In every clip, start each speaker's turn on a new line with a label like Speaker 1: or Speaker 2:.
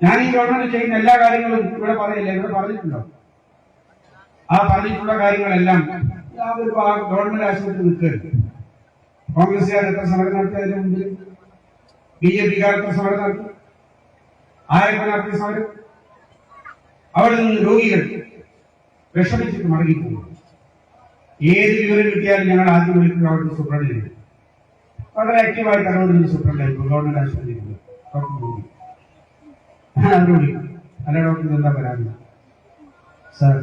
Speaker 1: ഞാൻ ഈ ഗവൺമെന്റ് ചെയ്യുന്ന എല്ലാ കാര്യങ്ങളും ഇവിടെ പറയില്ല. ഇവിടെ പറഞ്ഞിട്ടുണ്ടോ? ആ പറഞ്ഞിട്ടുള്ള കാര്യങ്ങളെല്ലാം ആ ഒരു ഗവൺമെന്റ് ആശുപത്രി നിൽക്കരുത് കോൺഗ്രസ്സുകാർ എത്ര സമരം നടത്തിയതിന് മുമ്പിൽ? ബി ജെ പിക്കാർ എത്ര സമരം നടത്തി? ആരൊക്കെ നടത്തിയ സമരം? അവിടെ നിന്ന് രോഗികൾ വിഷമിച്ചിട്ട് മടങ്ങിപ്പോകും. ഏത് വിവരം കിട്ടിയാലും ഞങ്ങൾ ആദ്യം വിളിക്കുന്ന അവിടുത്തെ സൂപ്രണ്ടിനെ വളരെ ആക്റ്റീവായിട്ട് അറിവ് സുപ്രണ്ടായിരുന്നു ഗവൺമെന്റ് ആശുപത്രി വിളിക്കും അല്ല ഡോക്ടർ എന്താ പരാതി? സാർ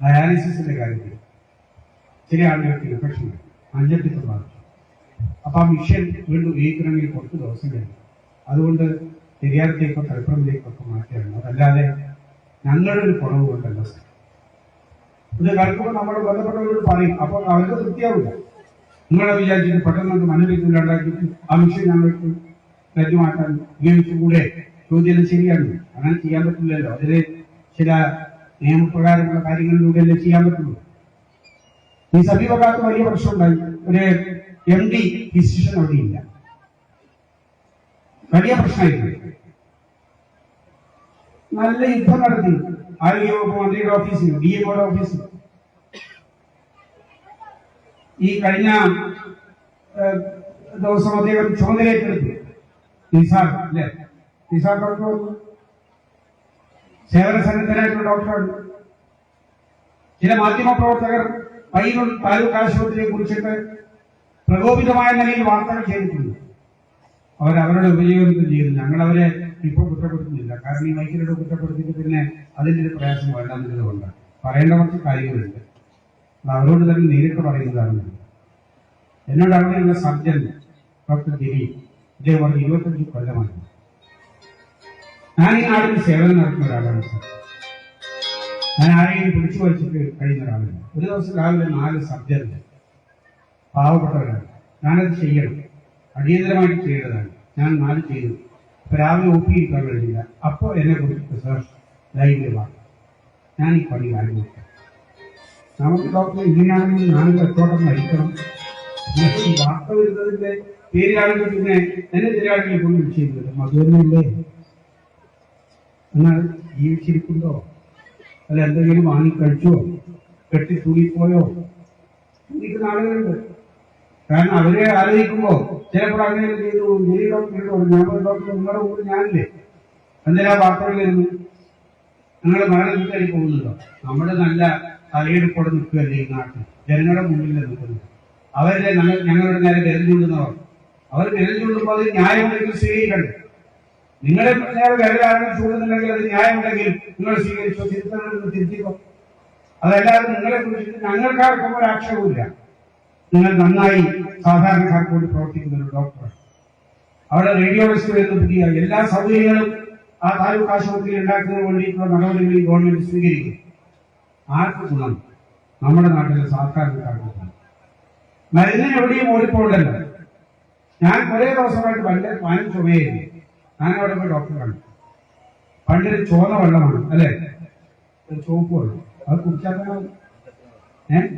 Speaker 1: ഡയാലിസിസിന്റെ കാര്യത്തിൽ ചില ആളുകൾക്ക് ഇൻഫെക്ഷൻ അഞ്ചെട്ടിത്ത് ബാധിച്ചു അപ്പൊ ആ മിഷൻ വീണ്ടും ഉപയോഗിക്കണമെങ്കിൽ കുറച്ച് ദിവസം കഴിഞ്ഞു. അതുകൊണ്ട് പെരിയാരത്തേക്കോ തലപ്പുറത്തേക്കൊക്കെ മാറ്റിയാണ്. അതല്ലാതെ ഞങ്ങളുടെ ഒരു കുറവ് കൊണ്ടല്ല സാർ. ഇത് കേൾക്കുമ്പോൾ നമ്മുടെ ബന്ധപ്പെട്ടവരോട് പറയും അപ്പോൾ അവർക്ക് തൃപ്തിയാവില്ല. നിങ്ങളെ വിചാരിച്ചിട്ട് പെട്ടെന്ന് നമുക്ക് ഉണ്ടാക്കിയിട്ട് ആ മിഷൻ ഞങ്ങൾക്ക് മാറ്റാൻ ഉപയോഗിച്ചുകൂടെ? ചോദ്യം ശരിയാണ്. അങ്ങനെ ചെയ്യാൻ പറ്റില്ലല്ലോ. അതിന് ചില നിയമപ്രകാരമുള്ള കാര്യങ്ങളിലൂടെയല്ലേ ചെയ്യാൻ പറ്റുള്ളൂ? ഈ സമീപകാലത്ത് വലിയ പ്രശ്നമുണ്ടായി. ഒരു എം ഡി ഡിസിഷൻ അവിടെയില്ല. വലിയ പ്രശ്നമായിരുന്നു. നല്ല യുദ്ധം നടത്തി. ആരോഗ്യവകുപ്പ് മന്ത്രിയുടെ ഓഫീസിൽ ഡി എംഒയുടെ ഓഫീസിൽ ഈ കഴിഞ്ഞ ദിവസം അദ്ദേഹം ചുമതലയേറ്റെടുത്തു. നിസാർ അല്ലേ? നിസാർ ഡോക്ടർ വന്നു. സേവന സന്നദ്ധനായിട്ടുള്ള ഡോക്ടറാണ്. ചില മാധ്യമ പ്രവർത്തകർ പയ്യന്നൂർ താലൂക്ക് ആശുപത്രിയെ കുറിച്ചിട്ട് പ്രകോപിതമായ നിലയിൽ വാർത്തകൾ ചെയ്തിട്ടുണ്ട്. അവരവരുടെ ഉപജീവനത്തിൽ ചെയ്തു ഞങ്ങൾ അവരെ ഇപ്പോൾ കുറ്റപ്പെടുത്തുന്നില്ല. കാരണം ഈ മൈക്കിലൂടെ കുറ്റപ്പെടുത്തിയിട്ട് പിന്നെ അതിന്റെ ഒരു പ്രയാസം വേണ്ടെന്നുള്ളതുകൊണ്ട് കൊണ്ട് പറയേണ്ട കുറച്ച് കാര്യങ്ങളുണ്ട്. അവരോട് തന്നെ നേരിട്ട് പറയുന്നതാണ്. എന്നോട് അവിടെയുള്ള സർജൻ ഡോക്ടർ ഗിരി ഇദ്ദേഹം പറഞ്ഞ ഇരുപത്തഞ്ച് കൊല്ലമായി ഞാൻ ഈ നാടിന് സേവനം നടത്തുന്ന ഒരാളാണ് സാർ. ഞാൻ ആരെയും പിടിച്ചു വലിച്ചിട്ട് കഴിയുന്ന ഒരാളല്ല. ഒരു ദിവസം രാവിലെ നാല് സർജൻ പാവപ്പെട്ടവരാണ്. ഞാനത് ചെയ്യണം. അടിയന്തരമായിട്ട് ചെയ്യേണ്ടതാണ്. ഞാൻ നാല് ചെയ്തു. ഇപ്പൊ രാവിലെ ഒപ്പിയിരിക്കാൻ കഴിഞ്ഞില്ല. അപ്പോൾ എന്നെ കുറിച്ച് സാർ ധൈര്യമാണ് ഞാൻ ഈ പണി ആരംഭിക്കാം നമുക്ക് ഡോക്ടർ ഇങ്ങനെയാണെങ്കിൽ ഞാൻ കച്ചവടം നയിക്കണം വാർത്ത വരുന്നതിന്റെ പേരിലാണെങ്കിൽ പിന്നെ എന്നെ ചില ആളുകൾ കൊണ്ട് വിളിച്ചിരുന്നത് മധുരമില്ലേ എന്നാൽ ജീവിച്ചിരിക്കുന്നുണ്ടോ അല്ല എന്തെങ്കിലും വാങ്ങി കഴിച്ചോ? കെട്ടി തൂങ്ങിപ്പോയോ? ചിന്തിക്കുന്ന ആളുകളുണ്ട് കാരണം അവരെ ആലോചിക്കുമ്പോ ചിലപ്പോൾ അങ്ങനെ ചെയ്തു. ഈ ഡോക്ടർ ഞാൻ ഡോക്ടർ നിങ്ങളുടെ കൂടെ ഞാനില്ലേ? എന്തിനാ വാർത്തകളിലിരുന്നു നിങ്ങളുടെ നിങ്ങൾ കയറി പോകുന്നുണ്ടോ? നമ്മുടെ നല്ല തലയെടുപ്പോടെ നിൽക്കുകയല്ലേ ഈ നാട്ടിൽ. ജനങ്ങളുടെ മുന്നിൽ നിൽക്കുന്നു അവരെ ഞങ്ങളുടെ നേരെ വിരൽ അവർ വിരൽ അത് ന്യായമായിട്ട് സ്വീകരിക്കണ്ടേ നിങ്ങളുടെ നേരെ വേറെ ചൂടുന്നുണ്ടെങ്കിൽ അത് ന്യായമുണ്ടെങ്കിൽ നിങ്ങൾ സ്വീകരിച്ചോ തിരുത്തണമെന്ന് തിരുത്തിക്കോ. അതല്ലാതെ നിങ്ങളെ കുറിച്ചിട്ട് ഞങ്ങൾക്കാർക്കും ഒരു ആക്ഷേപമില്ല നിങ്ങൾ നന്നായി സാധാരണക്കാർക്ക് വേണ്ടി പ്രവർത്തിക്കുന്ന ഒരു ഡോക്ടർ അവിടെ റേഡിയോളജിസ്റ്റ് വരുന്ന പുതിയ എല്ലാ സൗകര്യങ്ങളും ആ താലൂക്ക് ആശുപത്രിയിൽ ഉണ്ടാക്കുന്നതിന് വേണ്ടിയിട്ടുള്ള നടപടികളിൽ ഗവൺമെന്റ് സ്വീകരിക്കും. ആർക്ക് ഗുണം? നമ്മുടെ നാട്ടിലെ സാധാരണക്കാർക്ക് ഗുണം. മരുന്നിന് എവിടെയും ഞാൻ കുറേ ദിവസമായിട്ട് വളരെ പാനും ചുമയായിരുന്നു. ഞാൻ അവിടെ പോയി ഡോക്ടറെ കണ്ടു. പണ്ടൊരു ചോന്ന വെള്ളമാണ് അല്ലേ? ചുവപ്പ് വെള്ളം. അത് കുടിച്ചാൽ ഏഹ്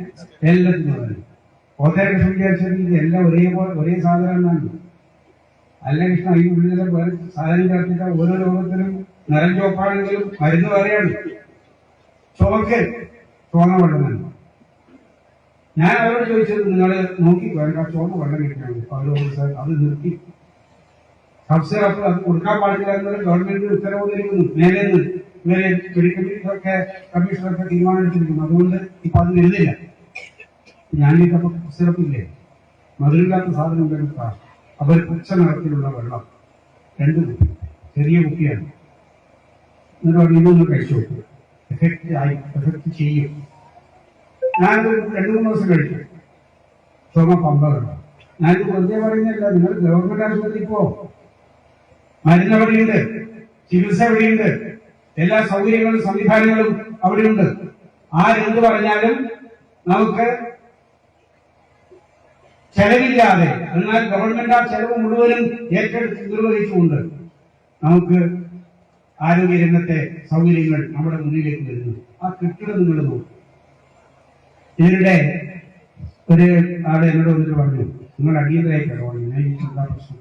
Speaker 1: എല്ലാത്തിനും കൃഷ്ണൻ വിചാരിച്ചിട്ട് എല്ലാം ഒരേപോലെ ഒരേ തന്നെ അല്ല കൃഷ്ണ ഈ ഉള്ളിലെ വേറെ സാധനം ചേർത്തിട്ട് ഓരോ രോഗത്തിനും നിറം ചുവപ്പാണെങ്കിലും മരുന്ന് വേറെയാണ്. ചുവക്ക് ചോന്ന വെള്ളം തന്നെ ഞാൻ അവരോട് ചോദിച്ചത് നിങ്ങൾ നോക്കി വേണ്ട ചോന്ന വെള്ളം കിട്ടണം അവരോട് അത് നിർത്തി. സബ്സിഡി അത് കൊടുക്കാൻ പാടില്ല എന്നൊരു ഗവൺമെന്റ് ഉത്തരവ് നൽകുന്നു മേലെ നിന്ന് ഇവരെ മെഡിക്കൽ കമ്മീഷണറൊക്കെ തീരുമാനമെടുത്തിരിക്കുന്നു. അതുകൊണ്ട് ഇപ്പൊ അത് എഴുതില്ല ഞാൻ ഇതപ്പോ സിറപ്പില്ലേ മധുരമില്ലാത്ത സാധനം എടുക്കുക അവർ പച്ച നിറത്തിലുള്ള വെള്ളം. രണ്ട് കുട്ടി ചെറിയ കുട്ടിയാണ് എന്നിട്ട് അവർ ഇതൊന്ന് കഴിച്ചു നോക്കൂ. എഫക്റ്റ് ആയി. എഫക്റ്റ് ചെയ്യും. ഞാനത് രണ്ടു മൂന്ന് ദിവസം കഴിച്ചു. ചുമ പമ്പ കണ്ടു. ഞാനിത് വെറുതെ പറയുന്നില്ല നിങ്ങൾ ഗവൺമെന്റ് ആശുപത്രിയിൽ പോ. മരുന്ന് അവിടെയുണ്ട് ചികിത്സ അവിടെയുണ്ട് എല്ലാ സൗകര്യങ്ങളും സംവിധാനങ്ങളും അവിടെയുണ്ട്. ആരെന്ത് പറഞ്ഞാലും നമുക്ക് ചെലവില്ലാതെ എന്നാൽ ഗവൺമെന്റ് ആ ചെലവ് മുഴുവനും ഏറ്റെടുത്ത് നിർവഹിച്ചുകൊണ്ട് നമുക്ക് ആരോഗ്യ രംഗത്തെ സൗകര്യങ്ങൾ നമ്മുടെ മുന്നിലേക്ക് വരുന്നു. ആ കെട്ടിടം നിങ്ങൾ നോക്കും. ഇതിനിടെ ഒരു ആളെ എന്നോട് വന്നിട്ട് പറഞ്ഞു നിങ്ങൾ അടിയന്തരായി കിടക്കണം ഞാൻ പ്രശ്നം?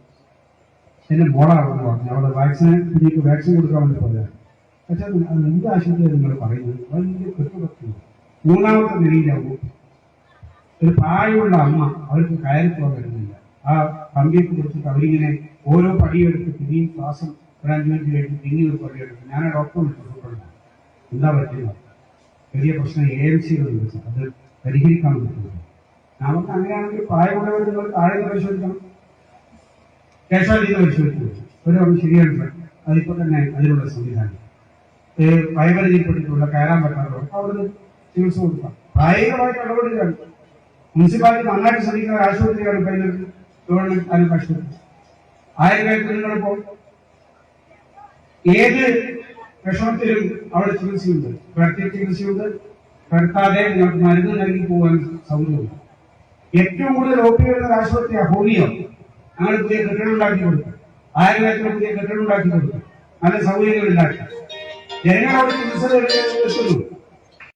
Speaker 1: എന്റെ മോളാണെന്ന് പറഞ്ഞു. അവിടെ വാക്സിൻ കുഞ്ഞിക്ക് വാക്സിൻ കൊടുക്കാൻ വേണ്ടി പറയാം പക്ഷെ അത് എന്ത് ആശുപത്രിയാണ് നിങ്ങൾ പറയുന്നത്? വലിയ കെട്ടുപറ്റുന്നു മൂന്നാമത്തെ നിലയിലാവും ഒരു പ്രായമുള്ള അമ്മ അവർക്ക് കയറി പോകാൻ വരുന്നില്ല ആ കമ്പിയൊക്കെ കൊടുത്തിട്ട് അവരിങ്ങനെ ഓരോ പടിയെടുത്ത് പിന്നെയും ശ്വാസം ബ്രാഞ്ചുമെന്റ് കഴിഞ്ഞ് പിന്നെയും ഒരു പടിയെടുത്ത് ഞാൻ ആ ഡോക്ടറെ എന്താ പറ്റുക വലിയ പ്രശ്നം എ എം സികളുണ്ട് അത് പരിഹരിക്കാൻ പറ്റുന്നത് നമുക്ക് അങ്ങനെയാണെങ്കിൽ പ്രായമുള്ളവർ നിങ്ങൾ താഴെ പരിശോധിക്കണം. കേശാലിന്ന് പരിശോധിച്ചു ഒരു പറഞ്ഞു ശരിയാണ് അതിപ്പോ തന്നെ അതിനുള്ള സംവിധാനം. വയവരതിയിൽപ്പെട്ടിട്ടുള്ള കയറാൻ പറ്റാത്ത അവിടുന്ന് ചികിത്സ കൊടുക്കാം. പ്രായോഗികമായിട്ട് ഇടപെടുകയാണ് മുനിസിപ്പാലിറ്റി നന്നായിട്ട് ശ്രമിക്കുന്ന ഒരു ആശുപത്രിയാണ് പൈതൃക ഗവൺമെന്റ് താലൂക്ക് ആശുപത്രി ആയിരക്കണക്കിന് ഏത് വിഷമത്തിലും അവിടെ ചികിത്സയുണ്ട്. പ്രത്യേക ചികിത്സയുണ്ട്. കിടത്താതെ നിങ്ങൾക്ക് മരുന്ന് നൽകി പോകാൻ സൗകര്യമുണ്ട്. ഏറ്റവും കൂടുതൽ വരുന്ന ആശുപത്രിയാണ് ഹോമിയോ. ഞങ്ങൾ പുതിയ കെട്ടിടം ഉണ്ടാക്കി കൊടുത്തു. ആയിരക്കണക്കിന് പുതിയ കെട്ടിടം ഉണ്ടാക്കി കൊടുത്തു. നല്ല സൗകര്യങ്ങൾ ഉണ്ടാക്കി. ചികിത്സ തേടി